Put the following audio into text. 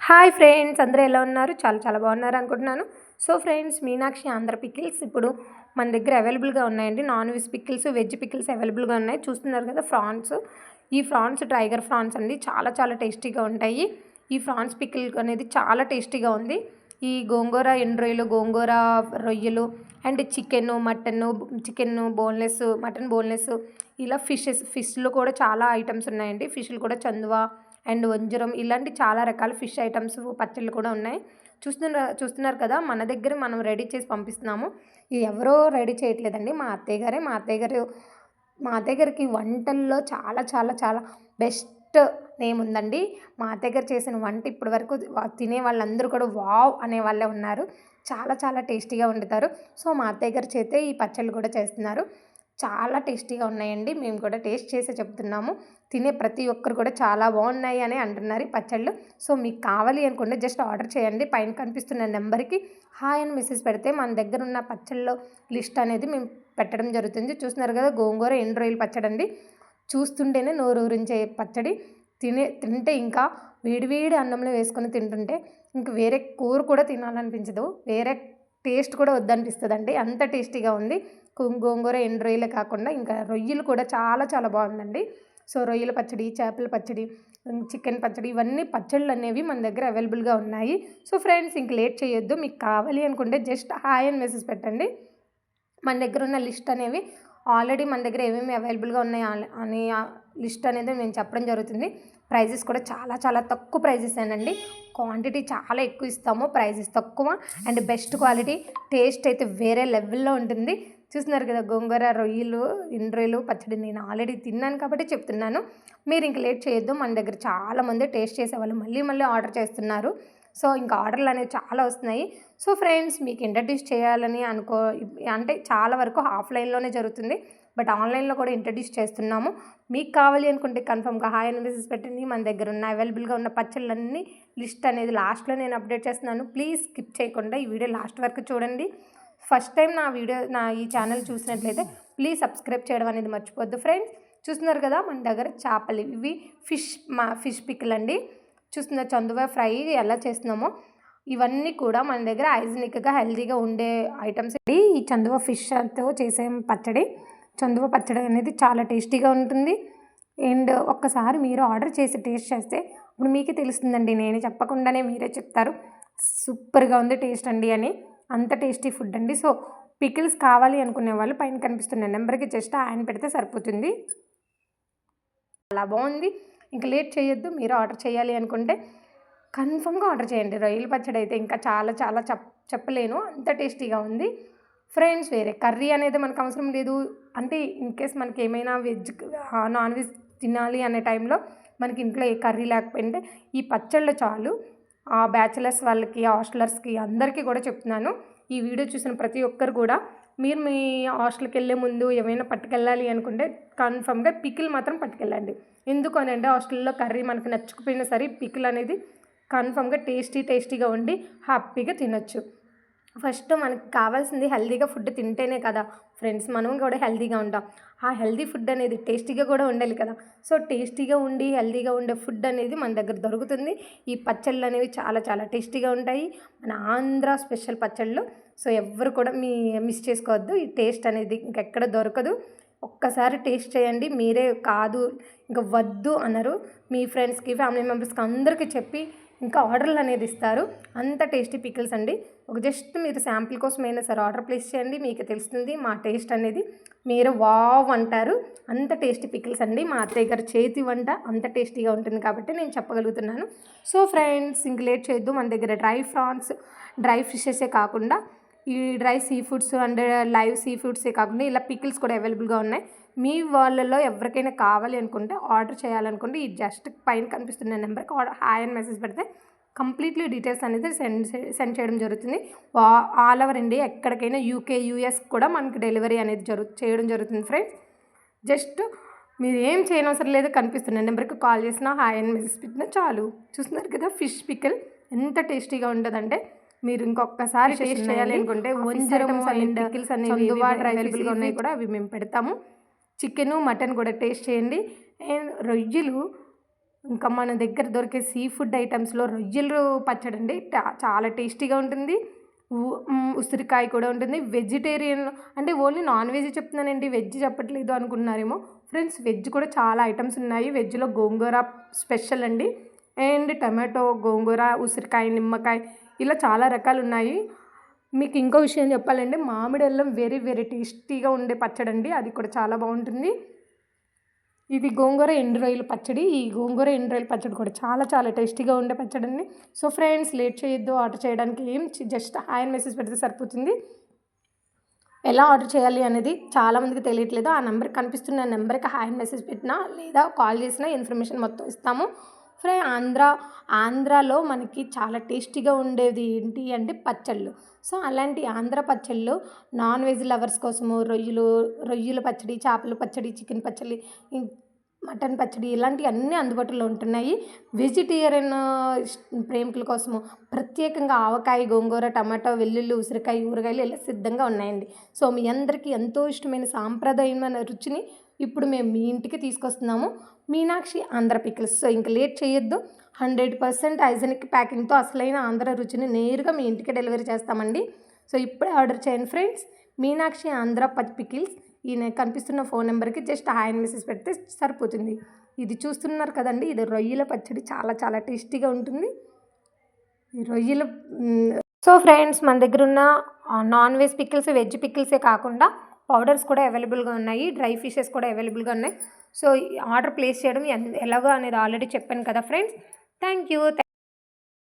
Hi friends అందరూ ఎలా ఉన్నారు? చాలా చాలా బాగున్నారు అనుకుంటున్నాను. So friends Meenakshi Andhra pickles ఇప్పుడు మన దగ్గర అవైలబుల్గా ఉన్నాయండి. Non veg pickles veg pickles అవైలబుల్గా ఉన్నాయి. చూస్తున్నారు కదా ఫ్రాన్స్. ఈ ఫ్రాన్స్ టైగర్ ఫ్రాన్స్ అండి చాలా చాలా టేస్టీగా ఉంటాయి. ఈ ఫ్రాన్స్ పికిల్ అనేది చాలా టేస్టీగా ఉంది. ఈ గోంగూర ఎండ్రొయ్యలు గోంగూర రొయ్యలు and chicken mutton chicken boneless mutton boneless ఇలా ఫిషెస్ ఫిష్లో కూడా చాలా ఐటమ్స్ ఉన్నాయండి. ఫిష్లు కూడా చందువా అండ్ వంజరం ఇలాంటి చాలా రకాల ఫిష్ ఐటమ్స్ పచ్చళ్ళు కూడా ఉన్నాయి. చూస్తున్నారు చూస్తున్నారు కదా మన దగ్గర మనం రెడీ చేసి పంపిస్తున్నాము. ఎవరో రెడీ చేయట్లేదండి. మా అత్తయ్య గారే మా అత్తయ్య గారు మా అత్తయ్య గారికి వంటల్లో చాలా చాలా చాలా బెస్ట్ నేమ్ ఉందండి. మా అత్తయ్య గారు చేసిన వంట ఇప్పటి వరకు తినే వాళ్ళందరూ కూడా వావ్ అనే వాళ్ళే ఉన్నారు. చాలా చాలా టేస్టీగా వండుతారు. సో మా అత్తయ్య గారి చేతే ఈ పచ్చళ్ళు కూడా చేస్తున్నారు. చాలా టేస్టీగా ఉన్నాయండి. మేము కూడా టేస్ట్ చేసే చెప్తున్నాము. తినే ప్రతి ఒక్కరు కూడా చాలా బాగున్నాయి అని అంటున్నారు ఈ పచ్చళ్ళు. సో మీకు కావాలి అనుకుంటే జస్ట్ ఆర్డర్ చేయండి. పైన కనిపిస్తున్న నెంబర్కి హాయ్ అని మెసేజ్ పెడితే మన దగ్గర ఉన్న పచ్చళ్ళు లిస్ట్ అనేది మేము పెట్టడం జరుగుతుంది. చూస్తున్నారు కదా గోంగూర ఎండు రొయ్యలు పచ్చడి అండి. చూస్తుంటేనే నోరు ఊరించే పచ్చడి. తినే తింటే ఇంకా వేడివేడి అన్నంలో వేసుకొని తింటుంటే ఇంక వేరే కూర కూడా తినాలనిపించదు. వేరే టేస్ట్ కూడా వద్దనిపిస్తుంది అండి అంత టేస్టీగా ఉంది. గోంగూర ఎండు రొయ్యలే కాకుండా ఇంకా రొయ్యలు కూడా చాలా చాలా బాగుందండి. సో రొయ్యల పచ్చడి చేపల పచ్చడి చికెన్ పచ్చడి ఇవన్నీ పచ్చళ్ళు అనేవి మన దగ్గర అవైలబుల్గా ఉన్నాయి. సో ఫ్రెండ్స్ ఇంక లేట్ చేయొద్దు. మీకు కావాలి అనుకుంటే జస్ట్ హాయ్ అని మెసేజ్ పెట్టండి. మన దగ్గర ఉన్న లిస్ట్ అనేవి ఆల్రెడీ మన దగ్గర ఏమేమి అవైలబుల్గా ఉన్నాయి అని లిస్ట్ అనేది నేను చెప్పడం జరుగుతుంది. ప్రైజెస్ కూడా చాలా చాలా తక్కువ ప్రైజెస్ అండి. క్వాంటిటీ చాలా ఎక్కువ ఇస్తాము ప్రైజెస్ తక్కువ. అండ్ బెస్ట్ క్వాలిటీ టేస్ట్ అయితే వేరే లెవెల్లో ఉంటుంది. చూస్తున్నారు కదా గోంగూర రొయ్యలు ఇండ్రొయ్యలు పచ్చడి నేను ఆల్రెడీ తిన్నాను కాబట్టి చెప్తున్నాను. మీరు ఇంక లేట్ చేయొద్దు మన దగ్గర చాలామంది టేస్ట్ చేసేవాళ్ళు మళ్ళీ మళ్ళీ ఆర్డర్ చేస్తున్నారు. సో ఇంకా ఆర్డర్లు అనేవి చాలా వస్తున్నాయి. సో ఫ్రెండ్స్ మీకు ఇంట్రడ్యూస్ చేయాలని అనుకో అంటే చాలా వరకు ఆఫ్లైన్లోనే జరుగుతుంది. బట్ ఆన్లైన్లో కూడా ఇంట్రడ్యూస్ చేస్తున్నాము. మీకు కావాలి అనుకుంటే కన్ఫర్మ్గా హాయ్ అని మెసేజ్ పెట్టండి. మన దగ్గర ఉన్న అవైలబుల్గా ఉన్న పచ్చళ్ళన్నీ లిస్ట్ అనేది లాస్ట్లో నేను అప్డేట్ చేస్తున్నాను. ప్లీజ్ స్కిప్ చేయకుండా ఈ వీడియో లాస్ట్ వరకు చూడండి. ఫస్ట్ టైం నా వీడియో నా ఈ ఛానల్ చూసినట్లయితే ప్లీజ్ సబ్స్క్రైబ్ చేయడం అనేది మర్చిపోద్దు ఫ్రెండ్స్ చూస్తున్నారు కదా మన దగ్గర చేపలు ఇవి ఫిష్ మా ఫిష్ పిక్లు అండి. చూస్తున్న చందువ ఫ్రై ఎలా చేస్తున్నామో ఇవన్నీ కూడా మన దగ్గర హైజీనిక్గా హెల్దీగా ఉండే ఐటమ్స్ అండి. ఈ చందువ ఫిష్తో చేసే పచ్చడి చందువ పచ్చడి అనేది చాలా టేస్టీగా ఉంటుంది. అండ్ ఒక్కసారి మీరు ఆర్డర్ చేసి టేస్ట్ చేస్తే ఇప్పుడు మీకే తెలుస్తుందండి నేను చెప్పకుండానే మీరే చెప్తారు. సూపర్గా ఉంది టేస్ట్ అండి అని. అంత టేస్టీ ఫుడ్ అండి. సో పికిల్స్ కావాలి అనుకునే వాళ్ళు పైన కనిపిస్తున్న నెంబర్కి జస్ట్ ఆయన పెడితే సరిపోతుంది. చాలా బాగుంది. ఇంకా లేట్ చేయొద్దు. మీరు ఆర్డర్ చేయాలి అనుకుంటే కన్ఫర్మ్గా ఆర్డర్ చేయండి. రొయ్యల పచ్చడి అయితే ఇంకా చాలా చాలా చెప్ చెప్పలేను. అంత టేస్టీగా ఉంది. ఫ్రెండ్స్ వేరే కర్రీ అనేది మనకు అవసరం లేదు. అంటే ఇన్ కేస్ మనకి ఏమైనా వెజ్ నాన్ వెజ్ తినాలి అనే టైంలో మనకి ఇంట్లో ఏ కర్రీ లేకపోయింటే ఈ పచ్చళ్ళు చాలు. బ్యాచిలర్స్ వాళ్ళకి హాస్టలర్స్కి అందరికీ కూడా చెప్తున్నాను. ఈ వీడియో చూసిన ప్రతి ఒక్కరు కూడా మీరు మీ హాస్టల్కి వెళ్ళే ముందు ఏమైనా పట్టుకెళ్ళాలి అనుకుంటే కన్ఫర్మ్గా పికిల్ మాత్రం పట్టుకెళ్ళండి. ఎందుకు అని అంటే హాస్టల్లో కర్రీ మనకు నచ్చకపోయినా సరే పికిల్ అనేది కన్ఫర్మ్గా టేస్టీ టేస్టీగా ఉండి హ్యాపీగా తినొచ్చు. ఫస్ట్ మనకి కావాల్సింది హెల్తీగా ఫుడ్ తింటేనే కదా. ఫ్రెండ్స్ మనం కూడా హెల్తీగా ఉంటాం. ఆ హెల్తీ ఫుడ్ అనేది టేస్టీగా కూడా ఉండాలి కదా. సో టేస్టీగా ఉండి హెల్తీగా ఉండే ఫుడ్ అనేది మన దగ్గర దొరుకుతుంది. ఈ పచ్చళ్ళు అనేవి చాలా చాలా టేస్టీగా ఉంటాయి. మన ఆంధ్ర స్పెషల్ పచ్చళ్ళు. సో ఎవరు కూడా మీ మిస్ చేసుకోవద్దు. ఈ టేస్ట్ అనేది ఇంకెక్కడ దొరకదు. ఒక్కసారి టేస్ట్ చేయండి. మీరే కాదు ఇంకా వద్దు అన్నారు మీ ఫ్రెండ్స్కి ఫ్యామిలీ మెంబర్స్కి అందరికీ చెప్పి ఇంకా ఆర్డర్లు అనేది ఇస్తారు. అంత టేస్టీ పికిల్స్ అండి. ఒక జస్ట్ మీరు శాంపిల్ కోసం అయినా సరే ఆర్డర్ ప్లేస్ చేయండి మీకు తెలుస్తుంది మా టేస్ట్ అనేది. మీరు వావ్ అంటారు. అంత టేస్టీ పికిల్స్ అండి. మా అత్తయ్య గారు చేతి వంట అంత టేస్టీగా ఉంటుంది కాబట్టి నేను చెప్పగలుగుతున్నాను. సో ఫ్రెండ్స్ ఇంక లేట్ చేయొద్దు. మన దగ్గర డ్రై ఫ్రాన్స్ డ్రై ఫిషెసే కాకుండా ఈ dry sea foods and live sea ఫుడ్సే కాకుండా ఇలా పికిల్స్ కూడా అవైలబుల్గా ఉన్నాయి. మీ వాళ్ళలో ఎవరికైనా కావాలి అనుకుంటే ఆర్డర్ చేయాలనుకుంటే ఈ జస్ట్ పైన కనిపిస్తున్న నెంబర్కి ఆర్డర్ హాయ్ అని మెసేజ్ పెడితే కంప్లీట్లీ డీటెయిల్స్ అనేది సెండ్ సెండ్ చేయడం జరుగుతుంది. ఆల్ ఓవర్ ఇండియా ఎక్కడికైనా యూకే యూఎస్ కూడా మనకి డెలివరీ అనేది జరుగు చేయడం జరుగుతుంది ఫ్రెండ్స్. జస్ట్ మీరు ఏం చేయనవసరం లేదు కనిపిస్తున్న నెంబర్కి కాల్ చేసినా హాయ్ అని మెసేజ్ పెట్టినా చాలు. చూస్తున్నారు కదా ఫిష్ పికిల్ ఎంత టేస్టీగా ఉంటుందంటే మీరు ఇంకొకసారి టేస్ట్ చేయాలి అనుకుంటే వంజరం అండ్ పికిల్స్ అనేవి అవైలబుల్గా ఉన్నాయి? కూడా అవి మేము పెడతాము. చికెను మటన్ కూడా టేస్ట్ చేయండి. అండ్ రొయ్యలు ఇంకా మన దగ్గర దొరికే సీ ఫుడ్ ఐటమ్స్లో రొయ్యలు పచ్చడి అండి చాలా టేస్టీగా ఉంటుంది. ఉసిరికాయ కూడా ఉంటుంది. వెజిటేరియన్ అంటే ఓన్లీ నాన్ వెజ్ చెప్తున్నానండి వెజ్ చెప్పట్లేదు అనుకుంటున్నారేమో ఫ్రెండ్స్ వెజ్ కూడా చాలా ఐటమ్స్ ఉన్నాయి. వెజ్లో గోంగూర స్పెషల్ అండి. అండ్ టమాటో గోంగూర ఉసిరికాయ నిమ్మకాయ ఇలా చాలా రకాలు ఉన్నాయి. మీకు ఇంకో విషయం చెప్పాలంటే మామిడి అల్లం వెరీ వెరీ టేస్టీగా ఉండే పచ్చడి అండి అది కూడా చాలా బాగుంటుంది. ఇది గోంగూర ఎండు రొయ్యల పచ్చడి. ఈ గోంగూర ఎండు రొయ్యల పచ్చడి కూడా చాలా చాలా టేస్టీగా ఉండే పచ్చడి అండి సో ఫ్రెండ్స్ లేట్ చేయొద్దు ఆర్డర్ చేయడానికి ఏం జస్ట్ హాయ్ మెసేజ్ పెడితే సరిపోతుంది. ఎలా ఆర్డర్ చేయాలి అనేది చాలామందికి తెలియట్లేదు. ఆ నెంబర్ కనిపిస్తున్న నెంబర్కి హాయ్ మెసేజ్ పెట్టినా లేదా కాల్ చేసినా ఇన్ఫర్మేషన్ మొత్తం ఇస్తాము. ఫ్రై ఆంధ్ర ఆంధ్రాలో మనకి చాలా టేస్టీగా ఉండేది ఏంటి అంటే పచ్చళ్ళు. సో అలాంటి ఆంధ్ర పచ్చళ్ళు నాన్ వెజ్ లవర్స్ కోసము రొయ్యలు రొయ్యల పచ్చడి చేపల పచ్చడి చికెన్ పచ్చడి మటన్ పచ్చడి ఇలాంటివి అన్నీ అందుబాటులో ఉంటున్నాయి. వెజిటేరియన్ ప్రేమికుల కోసము ప్రత్యేకంగా ఆవకాయ గోంగూర టమాటో వెల్లుల్లి ఉసిరికాయ ఊరగాయలు ఇలా సిద్ధంగా ఉన్నాయండి. సో మీ అందరికీ ఎంతో ఇష్టమైన సాంప్రదాయమైన రుచిని ఇప్పుడు మేము మీ ఇంటికి తీసుకొస్తున్నాము. మీనాక్షి ఆంధ్ర పికిల్స్. సో ఇంక లేట్ చేయొద్దు. హండ్రెడ్ పర్సెంట్ హైజెనిక్ ప్యాకింగ్తో అసలైన ఆంధ్ర రుచిని నేరుగా మీ ఇంటికి డెలివరీ చేస్తామండి. సో ఇప్పుడే ఆర్డర్ చేయండి ఫ్రెండ్స్. మీనాక్షి ఆంధ్ర పచ్చి పికిల్స్. ఈయన కనిపిస్తున్న ఫోన్ నెంబర్కి జస్ట్ హాయ్ అని మెసేజ్ పెడితే సరిపోతుంది. ఇది చూస్తున్నారు కదండి ఇది రొయ్యల పచ్చడి. చాలా చాలా టేస్టీగా ఉంటుంది. రొయ్యల రొయ్యలు సో ఫ్రెండ్స్ మన దగ్గర ఉన్న నాన్ వెజ్ పికిల్స్ వెజ్ పికిల్సే కాకుండా పౌడర్స్ కూడా అవైలబుల్గా ఉన్నాయి. డ్రై ఫిషెస్ కూడా అవైలబుల్గా ఉన్నాయి. సో ఆర్డర్ ప్లేస్ చేయడం ఎన్- ఎలాగో అనేది ఆల్రెడీ చెప్పాను కదా ఫ్రెండ్స్. Thank you